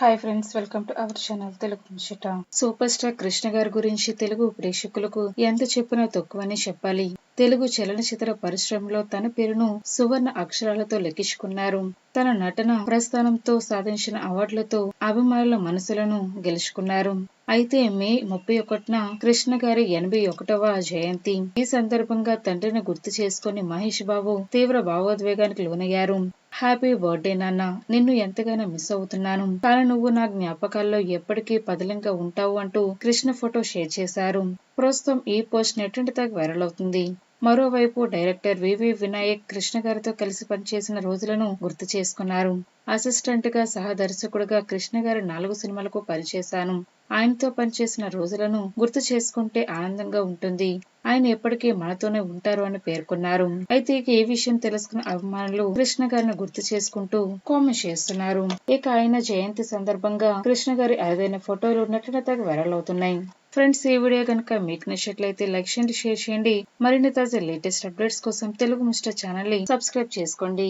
Hi friends welcome to our channel Telugu Muchata super star Krishna గారి గురించి తెలుగు ప్రేక్షకులకు ఎంత చెప్పినా తక్కువని చెప్పాలి. తెలుగు చలనచిత్ర పరిశ్రమలో తన పేరును సువర్ణ అక్షరాలతో లెక్కించుకున్నారు. తన నటన ప్రస్థానంతో సాధించిన అవార్డులతో అభిమానుల మనసులను గెలుచుకున్నారు. అయితే మే ముప్పై ఒకటిన కృష్ణ గారి ఎనభై ఒకటవ జయంతి. ఈ సందర్భంగా తండ్రిని గుర్తు చేసుకుని మహేష్ బాబు తీవ్ర భావోద్వేగానికి లోనయ్యారు. హ్యాపీ బర్త్డే నాన్న. నిన్ను ఎంతగానో మిస్ అవుతున్నాను. కానీ నువ్వు నా జ్ఞాపకాల్లో ఎప్పటికీ పదిలంగా ఉంటావు అంటూ కృష్ణ ఫోటో షేర్ చేశారు. ప్రస్తుతం ఈ పోస్ట్ నెట్టింటి వైరల్ అవుతుంది. మరోవైపు డైరెక్టర్ వివి వినాయక్ కృష్ణ గారితో కలిసి పనిచేసిన రోజులను గుర్తు చేసుకున్నారు. అసిస్టెంట్గా సహ దర్శకుడుగా కృష్ణ గారి నాలుగు సినిమాలకు పనిచేశాను. ఆయనతో పనిచేసిన రోజులను గుర్తు చేసుకుంటే ఆనందంగా ఉంటుంది. ఆయన ఎప్పటికీ మనతోనే ఉంటారు అని పేర్కొన్నారు. అయితే ఇక ఈ విషయం తెలుసుకున్న అభిమానులు కృష్ణ గారిని గుర్తు చేసుకుంటూ కామెంట్ చేస్తున్నారు. ఇక ఆయన జయంతి సందర్భంగా కృష్ణ గారి అరుదైన ఫోటోలు నటనత వైరల్ అవుతున్నాయి. ఫ్రెండ్స్ ఈ వీడియో కనుక మీకు నచ్చినట్లయితే లైక్ చేయండి షేర్ చేయండి. మరిన్ని తాజా లేటెస్ట్ అప్డేట్స్ కోసం తెలుగు మిస్టర్ ఛానల్ని సబ్స్క్రైబ్ చేసుకోండి.